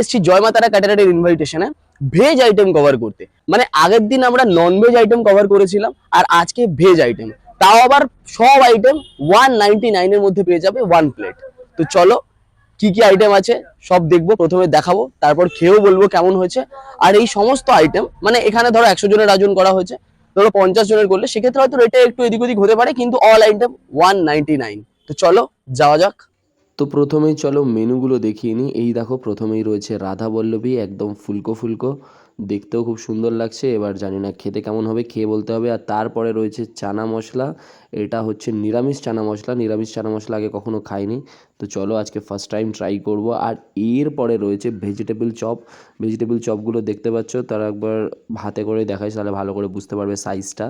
এসেছি ইনভাইটেশনে veg item cover করতে। মানে আগের দিন আমরা আইটেম কভার করেছিলাম, আর আজকে ভেজ আইটেম তাও আবার সব আইটেম ওয়ান নাইনের মধ্যে পেয়ে যাবে ওয়ান প্লেট তো চলো কি কি আইটেম আছে সব দেখব, প্রথমে দেখাবো, তারপর খেয়েও বলব কেমন হয়েছে। আর এই সমস্ত আইটেম মানে এখানে ধরো একশো জনের আয়োজন করা হয়েছে, ধরো পঞ্চাশ জনের করলে, সেক্ষেত্রে হয়তো রেটে একটু এদিক ওদিক হতে পারে, কিন্তু অল আইটেম ওয়ান তো চলো, যাওয়া যাক। তো প্রথমেই চলো মেনুগুলো দেখিয়ে নিই। এই দেখো, প্রথমেই রয়েছে রাধা বল্লভী একদম ফুলকো ফুলকো। দেখতেও খুব সুন্দর লাগছে, এবার জানি না খেতে কেমন হবে, খেয়ে বলতে হবে। আর তারপরে রয়েছে চানা মশলা, এটা হচ্ছে নিরামিষ চানা মশলা। নিরামিষ চানা মশলা আগে কখনো খাইনি। তো চলো আজকে ফার্স্ট টাইম ট্রাই করব। আর এরপরে রয়েছে ভেজিটেবল চপ ভেজিটেবল চপগুলো দেখতে পাচ্ছ, তারা একবার হাতে করে দেখাই তাহলে ভালো করে বুঝতে পারবে সাইজটা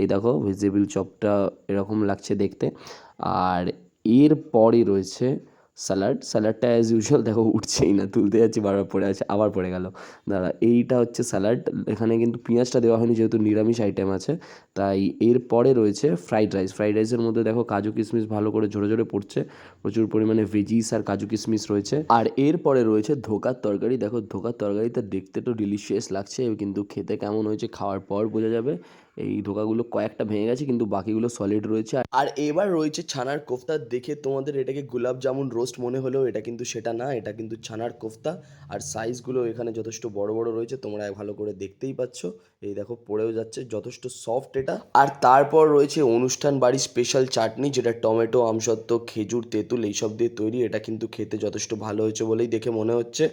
এই দেখো ভেজিটেবল চপটা এরকম লাগছে দেখতে। আর এরপরে রয়েছে স্যালাড, স্যালাডটা অ্যাজ ইউজুয়াল দেখো উঠছেই না, তুলতে যাচ্ছি, বারবার পড়ে আছে, আবার পড়ে গেল। দাঁড়া, এইটা হচ্ছে স্যালাড, এখানে কিন্তু পেঁয়াজটা দেওয়া হয়নি যেহেতু নিরামিষ আইটেম আছে। তাই এরপরে রয়েছে ফ্রাইড রাইস ফ্রাইড রাইসের মধ্যে দেখো কাজু কিশমিশ ভালো করে ঝরে ঝরে পড়ছে, প্রচুর পরিমাণে ভেজিস আর কাজু কিশমিশ রয়েছে। আর এরপরে রয়েছে ধোকার তরকারি। দেখো ধোকার তরকারিটা দেখতে তো ডিলিশিয়াস লাগছে, কিন্তু খেতে কেমন হয়েছে খাওয়ার পর বোঝা যাবে। এই ধোকাগুলো কয়েকটা ভেঙে গেছে, কিন্তু বাকিগুলো সলিড রয়েছে। আর এবার রয়েছে ছানার কোফতা। দেখে তোমাদের এটাকে গোলাপ জামুন রোস্ট মনে হলেও এটা কিন্তু সেটা না, এটা কিন্তু ছানার কোফতা। আর সাইজগুলো এখানে যথেষ্ট বড় বড় রয়েছে, তোমরা ভালো করে দেখতেই পাচ্ছ। এই দেখো পড়েও যাচ্ছে, যথেষ্ট সফট এটা আর তারপর রয়েছে অনুষ্ঠান বাড়ির স্পেশাল চাটনি যেটা টমেটো আমসত্ত্ব খেজুর তেঁতুল এইসব দিয়ে তৈরি। এটা কিন্তু খেতে যথেষ্ট ভালো হয়েছে বলেই দেখে মনে হচ্ছে।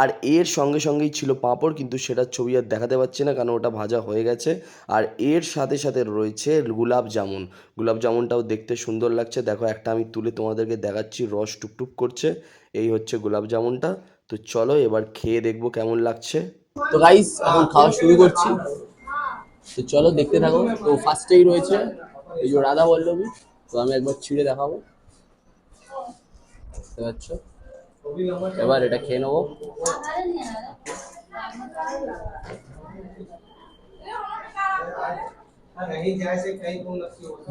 আর এর সঙ্গে সঙ্গেই ছিল পাঁপড় কিন্তু সেটার ছবি আর দেখাতে পাচ্ছি না কারণ ওটা ভাজা হয়ে গেছে। আর এর সাথে সাথে রয়েছে গুলাব জামুন। গুলাব জামুনটাও দেখতে সুন্দর লাগছে। দেখো একটা আমি তুলে তোমাদেরকে দেখাচ্ছি রস টুকটুক করছে। এই হচ্ছে গোলাপ জামুনটা। তো চলো এবার খেয়ে দেখব কেমন লাগছে। তো গাইস এখন খাওয়া শুরু করছি। তো চলো দেখতে থাকো। তো ফার্স্টেই রয়েছে এই যে রাধা বল্লভী। তো আমি একবার ছিঁড়ে দেখাবো। দেখতে পাচ্ছ? এবার এটা খেয়ে নেব।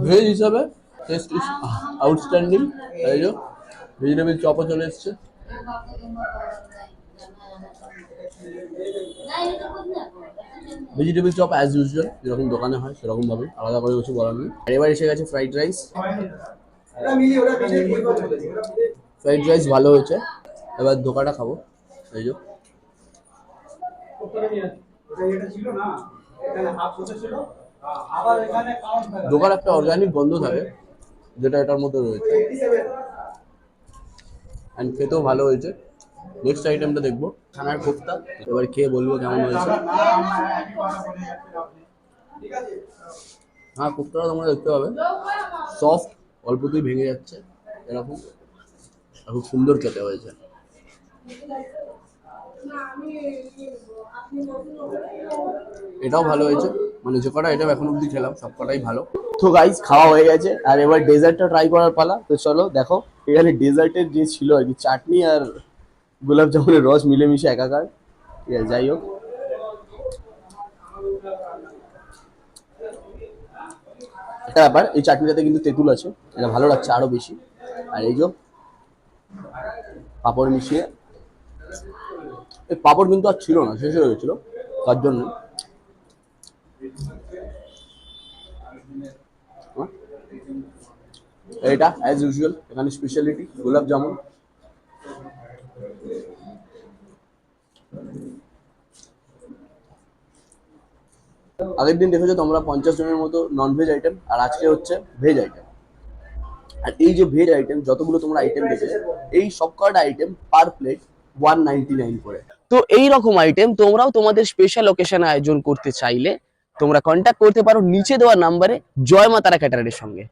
ভেজ হিসাবে টেস্ট ইস আউটস্ট্যান্ডিং এই যে ভেজিটেবল চপও চলে এসছে। ভেজিটেবল চপ অ্যাজ ইউজুয়াল যেরকম দোকানে হয় সেরকম ভাবে আলাদা করে কিছু বলার নেই। আর এবার এসে গেছে ফ্রাইড রাইস ফ্রাইড রাইস ভালো হয়েছে। এবার ধোকাটা খাব এই যে। দোকান একটা অর্গানিক গন্ধ থাকে যেটা এটার মধ্যে রয়েছে। অ্যান্ড খেতেও ভালো হয়েছে। নেক্সট আইটেমটা দেখব। ছানার কোফতা। এবার খেয়ে বলব কেমন হয়েছে? হ্যাঁ কোফতাটা তোমরা দেখতে পাবে। সফট অল্পতেই ভেঙে যাচ্ছে এরকম। খুব সুন্দর খেতে হয়েছে। এটাও ভালো হয়েছে। মানে যে কটা আইটেম এখন অব্দি খেলাম সব কটাই ভালো। তো গাইস খাওয়া হয়ে গেছে। আর এবার ডেজার্টটা ট্রাই করার পালা। তো চলো দেখো এখানে ডেজার্টের যে ছিল আর কি চাটনি আর গোলাপ জামুনের রস মিলেমিশে একাকার। যাই হোক। একটা ব্যাপার, এই চাটনিটাতে কিন্তু তেঁতুল আছে, এটা ভালো লাগছে আরও বেশি। আর এই যে পাঁপড় মিশিয়ে, এই পাঁপড় কিন্তু আর ছিল না, শেষ হয়ে গেছিল, তার জন্য? এটা অ্যাজ ইউজুয়াল এখানে স্পেশালিটি গোলাপ জামুন। আগের দিন দেখেছ তোমরা পঞ্চাশ জনের মতো নন ভেজ আইটেম আর আজকে হচ্ছে ভেজ আইটেম আর এই যে ভেজ আইটেম যতগুলো তোমরা আইটেম দেখেছ, এই সবকটা item per plate one ninety nine করে। তো এই রকম আইটেম তোমরাও তোমাদের স্পেশাল লোকেশনে আয়োজন করতে চাইলে তোমরা কন্ট্যাক্ট করতে পারো নিচে দেওয়া নাম্বারে জয় মা তারা ক্যাটারের সঙ্গে।